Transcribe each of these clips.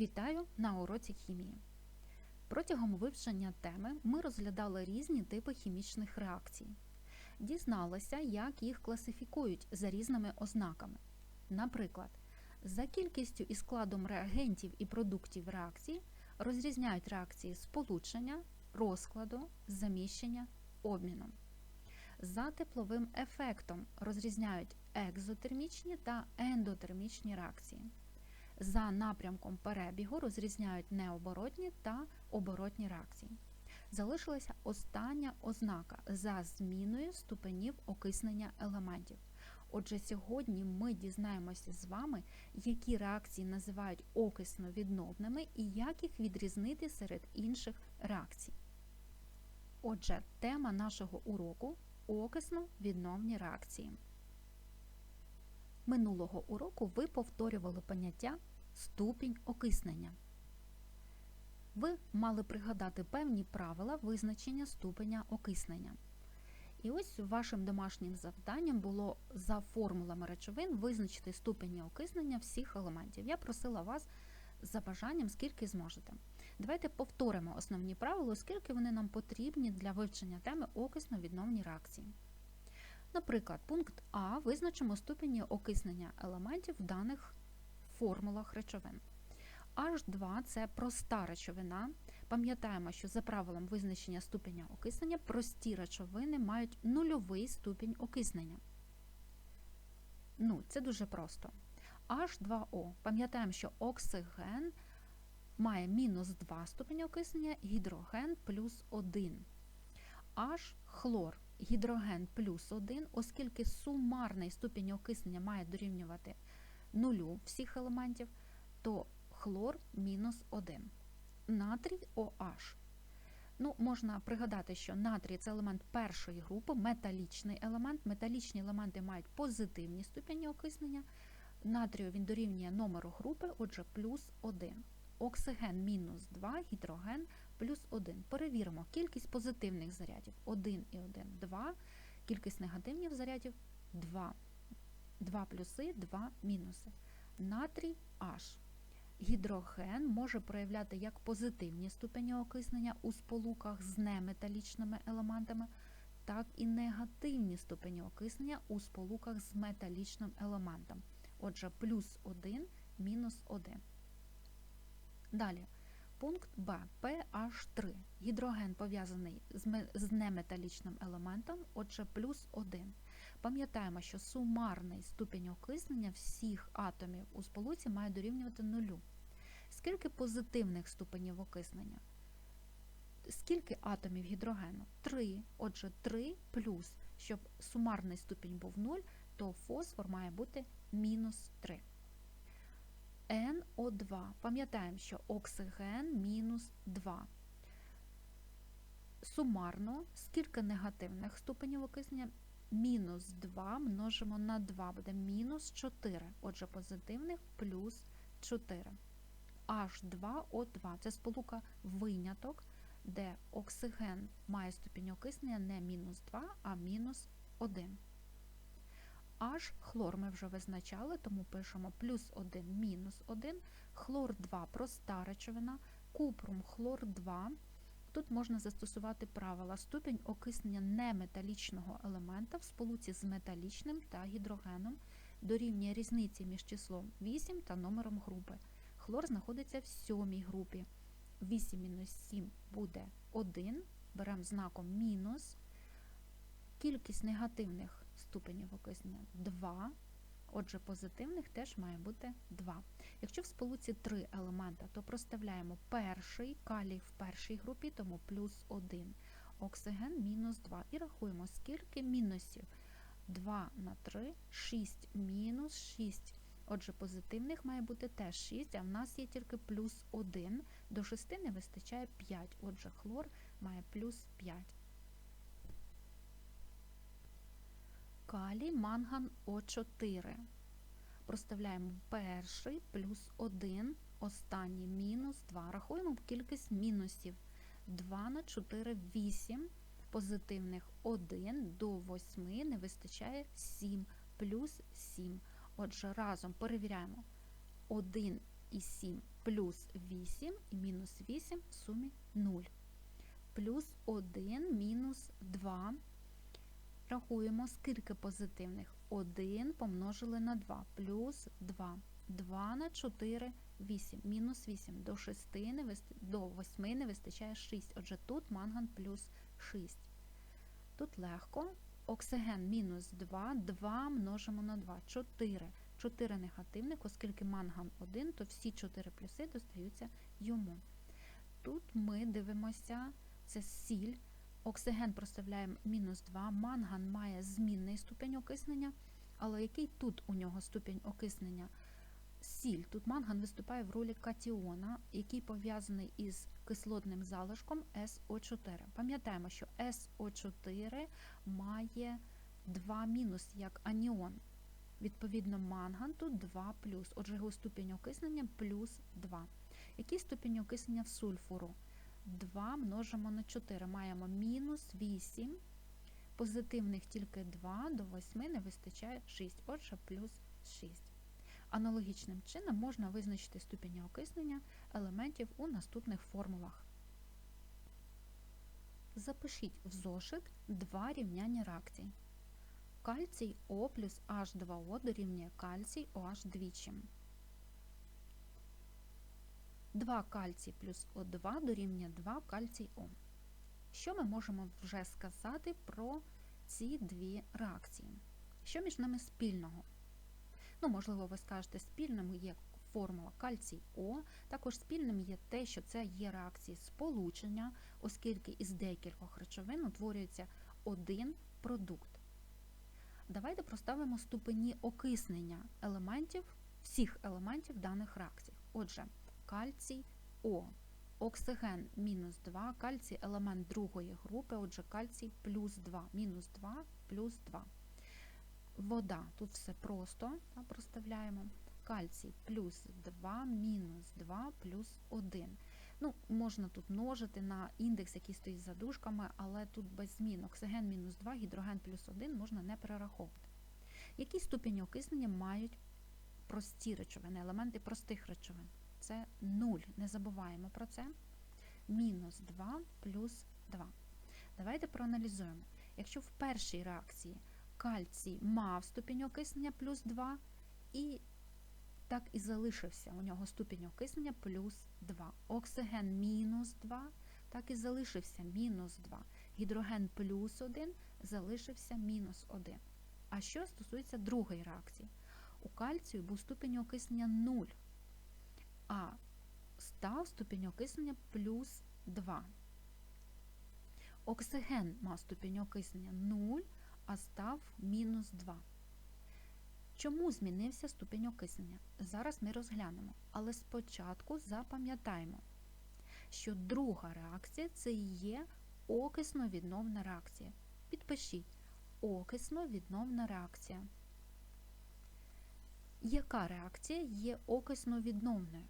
Вітаю на уроці хімії. Протягом вивчення теми ми розглядали різні типи хімічних реакцій. Дізналися, як їх класифікують за різними ознаками. Наприклад, за кількістю і складом реагентів і продуктів реакції розрізняють реакції сполучення, розкладу, заміщення, обміну. За тепловим ефектом розрізняють екзотермічні та ендотермічні реакції. За напрямком перебігу розрізняють необоротні та оборотні реакції. Залишилася остання ознака за зміною ступенів окиснення елементів. Отже, сьогодні ми дізнаємося з вами, які реакції називають окисно відновними і як їх відрізнити серед інших реакцій. Отже, тема нашого уроку окисно відновні реакції. Минулого уроку ви повторювали поняття ступінь окиснення. Ви мали пригадати певні правила визначення ступеня окиснення. І ось вашим домашнім завданням було за формулами речовин визначити ступені окиснення всіх елементів. Я просила вас за бажанням, скільки зможете. Давайте повторимо основні правила, оскільки вони нам потрібні для вивчення теми окисно-відновні реакції. Наприклад, пункт А визначимо ступені окиснення елементів даних формулах речовин. H2 це проста речовина. Пам'ятаємо, що за правилом визначення ступеня окиснення прості речовини мають нульовий ступінь окиснення. Ну, це дуже просто. H2O. Пам'ятаємо, що оксиген має мінус 2 ступені окиснення, гідроген плюс 1. H хлор, гідроген плюс 1, оскільки сумарний ступінь окиснення має дорівнювати нулю всіх елементів, то хлор мінус 1. Натрій OH. Ну, Можна пригадати, що натрій це елемент першої групи, металічний елемент. Металічні елементи мають позитивні ступені окиснення. Натрію він дорівнює номеру групи, отже, плюс 1. Оксиген мінус 2, гідроген плюс 1. Перевіримо кількість позитивних зарядів 1 і 1 2, кількість негативних зарядів 2. 2 плюси, 2 мінуси. Натрій H. Гідроген може проявляти як позитивні ступені окиснення у сполуках з неметалічними елементами, так і негативні ступені окиснення у сполуках з металічним елементом. Отже, плюс 1, мінус 1. Далі. Пункт Б. PH3. Гідроген пов'язаний з неметалічним елементом, отже, плюс 1. Пам'ятаємо, що сумарний ступінь окиснення всіх атомів у сполуці має дорівнювати нулю. Скільки позитивних ступенів окиснення? Скільки атомів гідрогену? 3. Отже, 3 плюс, щоб сумарний ступінь був 0, то фосфор має бути мінус 3. НО2. Пам'ятаємо, що оксиген мінус 2. Сумарно, скільки негативних ступенів окиснення? Мінус 2 множимо на 2, буде мінус 4. Отже, позитивних плюс 4. H2O2 це сполука виняток, де оксиген має ступінь окиснення не мінус 2, а мінус 1. H хлор ми вже визначали, тому пишемо плюс 1, мінус 1, хлор 2 проста речовина, купрум хлор 2. Тут можна застосувати правила ступінь окиснення неметалічного елемента в сполуці з металічним та гідрогеном дорівнює різниці між числом 8 та номером групи. Хлор знаходиться в сьомій групі. 8 мінус 7 буде 1, беремо знаком мінус. Кількість негативних ступенів окиснення 2. Отже, позитивних теж має бути 2. Якщо в сполуці 3 елемента, то проставляємо перший калій в першій групі, тому плюс 1, оксиген мінус 2. І рахуємо, скільки мінусів. 2 на 3, 6 мінус 6. Отже, позитивних має бути теж 6, а в нас є тільки плюс 1. До 6 не вистачає 5. Отже, хлор має плюс 5. Калій, манган О4. Проставляємо перший плюс 1, останній мінус 2. Рахуємо кількість мінусів. 2 на 4 8. Позитивних 1 до 8 не вистачає 7 плюс 7. Отже, разом перевіряємо 1 і 7 плюс 8 і мінус 8 в сумі 0. Плюс 1 мінус 2. Рахуємо, скільки позитивних. 1 помножили на 2, плюс 2. 2 на 4 8. Мінус 8. До 6 не вист... до 8 не вистачає 6. Отже, тут манган плюс 6. Тут легко. Оксиген мінус 2, 2 множимо на 2, 4. 4 негативних, оскільки манган 1, то всі 4 плюси достаються йому. Тут ми дивимося, це сіль. Оксиген проставляємо мінус 2, манган має змінний ступень окиснення, але який тут у нього ступень окиснення? Сіль. Тут манган виступає в ролі катіона, який пов'язаний із кислотним залишком СО4. Пам'ятаємо, що СО4 має 2 мінус як аніон. Відповідно, манган тут 2 плюс. Отже, його ступінь окиснення плюс 2. Який ступінь окиснення в сульфуру? 2 множимо на 4. Маємо мінус 8. Позитивних тільки 2, до 8 не вистачає 6. Отже, плюс 6. Аналогічним чином можна визначити ступені окиснення елементів у наступних формулах. Запишіть в зошит два рівняння реакцій. Кальцій О плюс H2O дорівнює кальцій OH двічі. 2 кальцій плюс О2 дорівнює 2 кальцій О. Що ми можемо вже сказати про ці дві реакції? Що між ними спільного? Ну, можливо, ви скажете, спільним є формула кальцій О, також спільним є те, що це є реакції сполучення, оскільки із декількох речовин утворюється один продукт. Давайте проставимо ступені окиснення елементів, всіх елементів даних реакцій. Отже, кальцій О, оксиген мінус 2, кальцій елемент другої групи, отже, кальцій плюс 2, мінус 2 плюс 2. Вода, тут все просто та, проставляємо. Кальцій плюс 2, мінус 2 плюс 1. Ну, Можна тут множити на індекс, який стоїть за дужками, але тут без змін. Оксиген мінус 2, гідроген плюс 1 можна не перераховувати. Які ступені окиснення мають прості речовини, елементи простих речовин? Це 0. Не забуваємо про це. Мінус 2 плюс 2. Давайте проаналізуємо. Якщо в першій реакції кальцій мав ступінь окиснення плюс 2, і так і залишився у нього ступінь окиснення плюс 2. Оксиген мінус 2, так і залишився мінус 2. Гідроген плюс 1 залишився мінус 1. А що стосується другої реакції? У кальцію був ступінь окиснення 0, а став ступінь окиснення плюс 2. Оксиген мав ступінь окиснення 0, а став мінус 2. Чому змінився ступінь окиснення? Зараз ми розглянемо. Але спочатку запам'ятаємо, що друга реакція це є окисно-відновна реакція. Підпишіть окисно-відновна реакція. Яка реакція є окисно-відновною?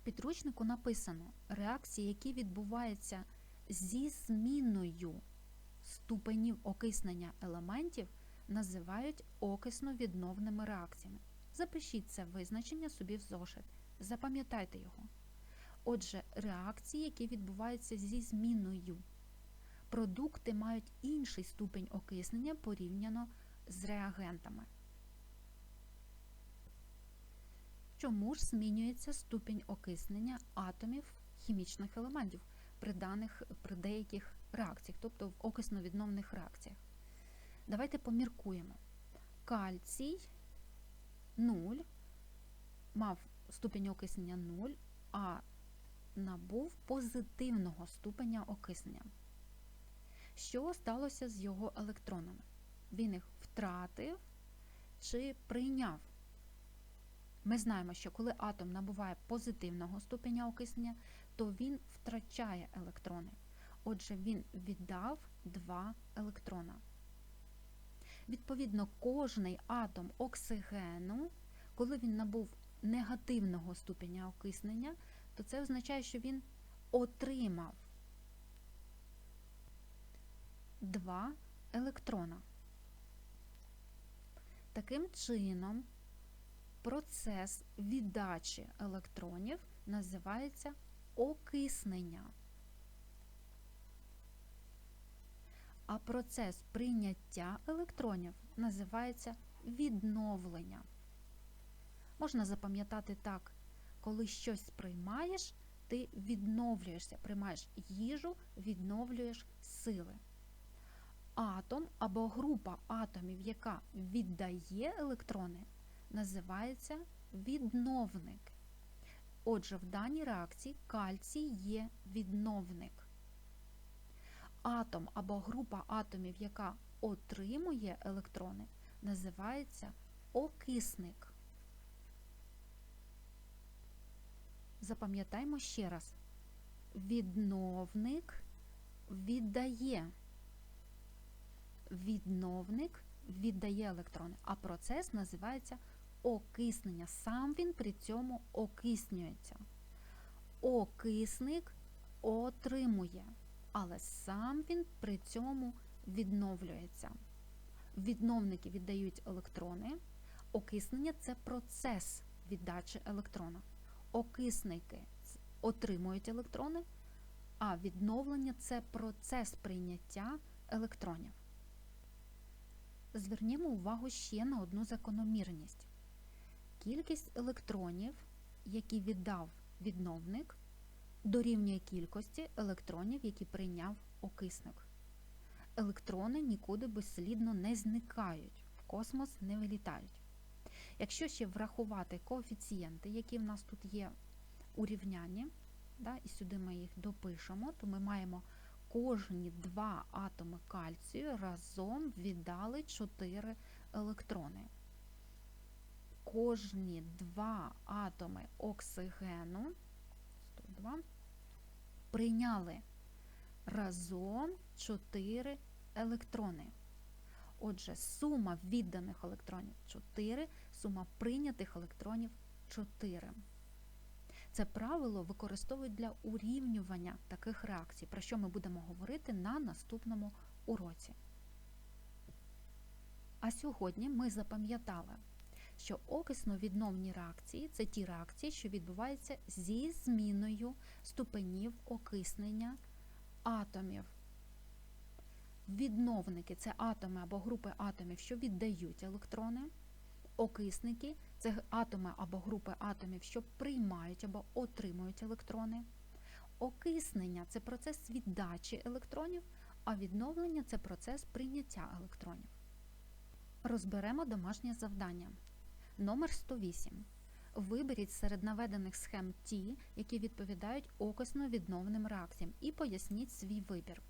В підручнику написано реакції, які відбуваються зі зміною ступенів окиснення елементів, називають окисно-відновними реакціями. Запишіть це визначення собі в зошит. Запам'ятайте його. Отже, реакції, які відбуваються зі зміною. Продукти мають інший ступень окиснення порівняно з реагентами. Чому ж змінюється ступінь окиснення атомів хімічних елементів при, даних, при деяких реакціях, тобто в окисно-відновних реакціях? Давайте поміркуємо. Кальцій 0 мав ступінь окиснення 0, а набув позитивного ступеня окиснення. Що сталося з його електронами? Він їх втратив чи прийняв? Ми знаємо, що коли атом набуває позитивного ступеня окиснення, то він втрачає електрони. Отже, він віддав два електрона. Відповідно, кожний атом оксигену, коли він набув негативного ступеня окиснення, то це означає, що він отримав два електрона. Таким чином, процес віддачі електронів називається окиснення. А процес прийняття електронів називається відновлення. Можна запам'ятати так, коли щось приймаєш, ти відновлюєшся, приймаєш їжу, відновлюєш сили. Атом або група атомів, яка віддає електрони, називається відновник. Отже, в даній реакції кальцій є відновник. Атом або група атомів, яка отримує електрони, називається окисник. Запам'ятаймо ще раз. Відновник віддає. Відновник віддає електрони, а процес називається окиснення. Сам він при цьому окиснюється. Окисник отримує, але сам він при цьому відновлюється. Відновники віддають електрони. Окиснення це процес віддачі електрона. Окисники отримують електрони, а відновлення це процес прийняття електронів. Звернімо увагу ще на одну закономірність. Кількість електронів, які віддав відновник, дорівнює кількості електронів, які прийняв окисник. Електрони нікуди безслідно не зникають, в космос не вилітають. Якщо ще врахувати коефіцієнти, які в нас тут є у рівнянні, да, і сюди ми їх допишемо, то ми маємо кожні два атоми кальцію разом віддали 4 електрони. Кожні два атоми оксигену 102, прийняли разом 4 електрони. Отже, сума відданих електронів 4, сума прийнятих електронів 4. Це правило використовують для урівнювання таких реакцій, про що ми будемо говорити на наступному уроці. А сьогодні ми запам'ятали, що окисно-відновні реакції це ті реакції, що відбуваються зі зміною ступенів окиснення атомів. Відновники це атоми або групи атомів, що віддають електрони. Окисники це атоми або групи атомів, що приймають або отримують електрони. Окиснення це процес віддачі електронів, а відновлення це процес прийняття електронів. Розберемо домашнє завдання. Номер 108. Виберіть серед наведених схем ті, які відповідають окисно-відновним реакціям, і поясніть свій вибір.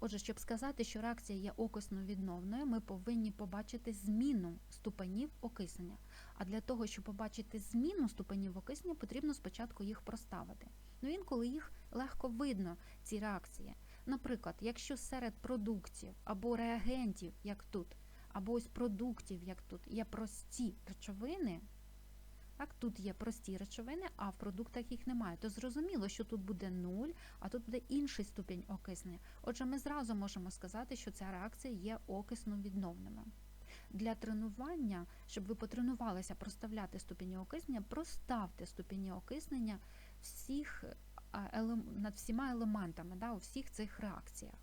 Отже, щоб сказати, що реакція є окисно-відновною, ми повинні побачити зміну ступенів окиснення. А для того, щоб побачити зміну ступенів окиснення, потрібно спочатку їх проставити. Ну, інколи їх легко видно, ці реакції. Наприклад, якщо серед продуктів або реагентів, як тут, або ось продуктів, як тут, є прості речовини, так, тут є прості речовини, а в продуктах їх немає. То зрозуміло, що тут буде 0, а тут буде інший ступінь окиснення. Отже, ми зразу можемо сказати, що ця реакція є окисно-відновними. Для тренування, щоб ви потренувалися проставляти ступені окиснення, проставте ступені окиснення всіх, над всіма елементами да, у всіх цих реакціях.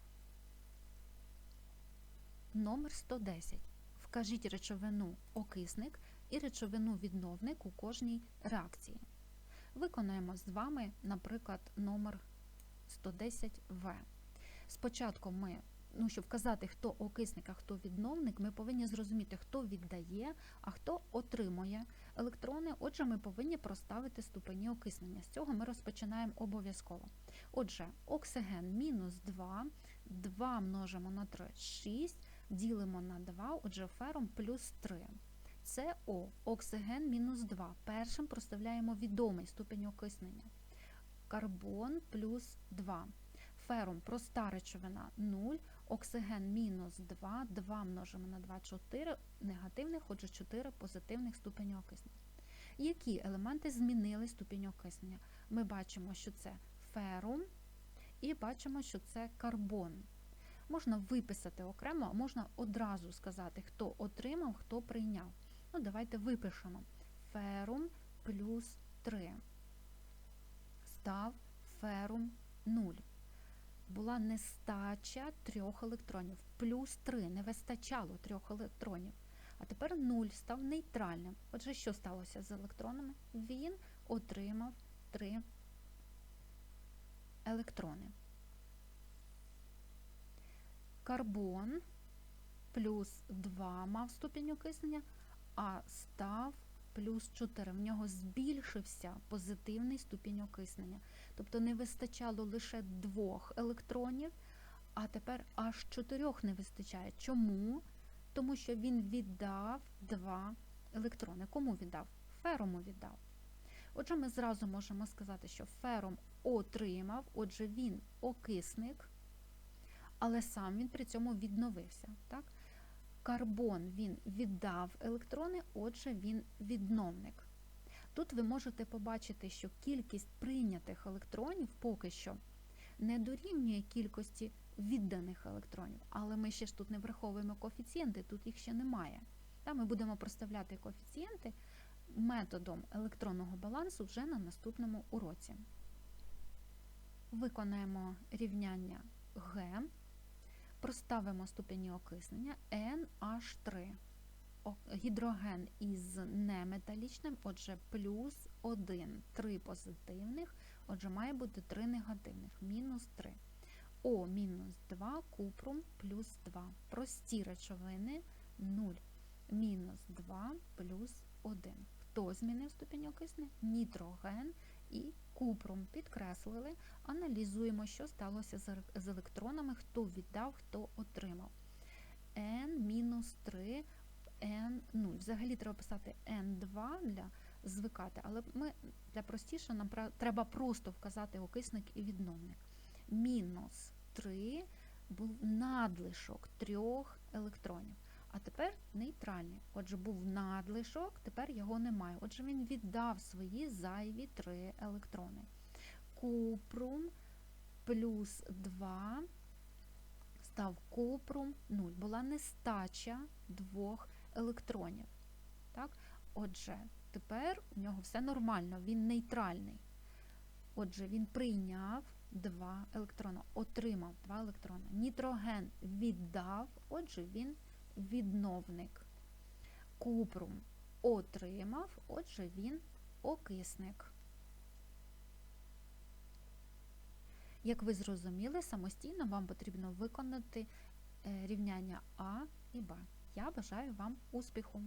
Номер 110. Вкажіть речовину окисник і речовину відновник у кожній реакції. Виконаємо з вами, наприклад, номер 110В. Спочатку ми, ну, щоб вказати, хто окисник, а хто відновник, ми повинні зрозуміти, хто віддає, а хто отримує електрони. Отже, ми повинні проставити ступені окиснення. З цього ми розпочинаємо обов'язково. Отже, оксиген мінус 2, 2 множимо на 3, 6, ділимо на 2, отже, фером плюс 3. СО, оксиген мінус 2. Першим проставляємо відомий ступень окиснення. Карбон плюс 2. Ферум проста речовина 0, оксиген мінус 2, 2 множимо на 2, 4 негативних, отже 4 позитивних ступені окиснення. Які елементи змінили ступінь окиснення? Ми бачимо, що це ферум і бачимо, що це карбон. Можна виписати окремо, а можна одразу сказати, хто отримав, хто прийняв. Ну, давайте випишемо. ферум плюс 3. Став ферум 0. Була нестача трьох електронів. Плюс 3 не вистачало трьох електронів. А тепер 0 став нейтральним. Отже, що сталося з електронами? Він отримав 3 електрони. Карбон плюс 2 мав ступінь окиснення, а став плюс 4. В нього збільшився позитивний ступінь окиснення. Тобто не вистачало лише двох електронів, а тепер аж чотирьох не вистачає. Чому? Тому що він віддав два електрони. Кому віддав? Ферому віддав. Отже, ми зразу можемо сказати, що фером отримав, отже, він окисник, але сам він при цьому відновився. Так? Карбон він віддав електрони, отже, він відновник. Тут ви можете побачити, що кількість прийнятих електронів поки що не дорівнює кількості відданих електронів, але ми ще ж тут не враховуємо коефіцієнти, тут їх ще немає. Та ми будемо проставляти коефіцієнти методом електронного балансу вже на наступному уроці. Виконаємо рівняння Г, проставимо ступені окиснення NH3. Гідроген із неметалічним, отже, плюс 1, 3 позитивних, отже, має бути 3 негативних, мінус 3. О мінус 2, купрум плюс 2. Прості речовини 0, мінус 2 плюс 1. Хто змінив ступінь окиснення? Нітроген і купрум. Підкреслили, аналізуємо, що сталося з електронами, хто віддав, хто отримав. N-3, N0. Взагалі треба писати N2 для звикати, але ми для простіше нам треба просто вказати окисник і відновник. Мінус 3 був надлишок трьох електронів. А тепер нейтральний. Отже, був надлишок, тепер його немає. Отже, він віддав свої зайві 3 електрони. Купрум плюс 2 став купрум 0. Була нестача двох електронів. Так? Отже, тепер у нього все нормально, він нейтральний. Отже, він прийняв два електрона, отримав два електрона. Нітроген віддав, отже, він відновник. Купрум отримав, отже, він окисник. Як ви зрозуміли, самостійно вам потрібно виконати рівняння А і Б. Я бажаю вам успіху!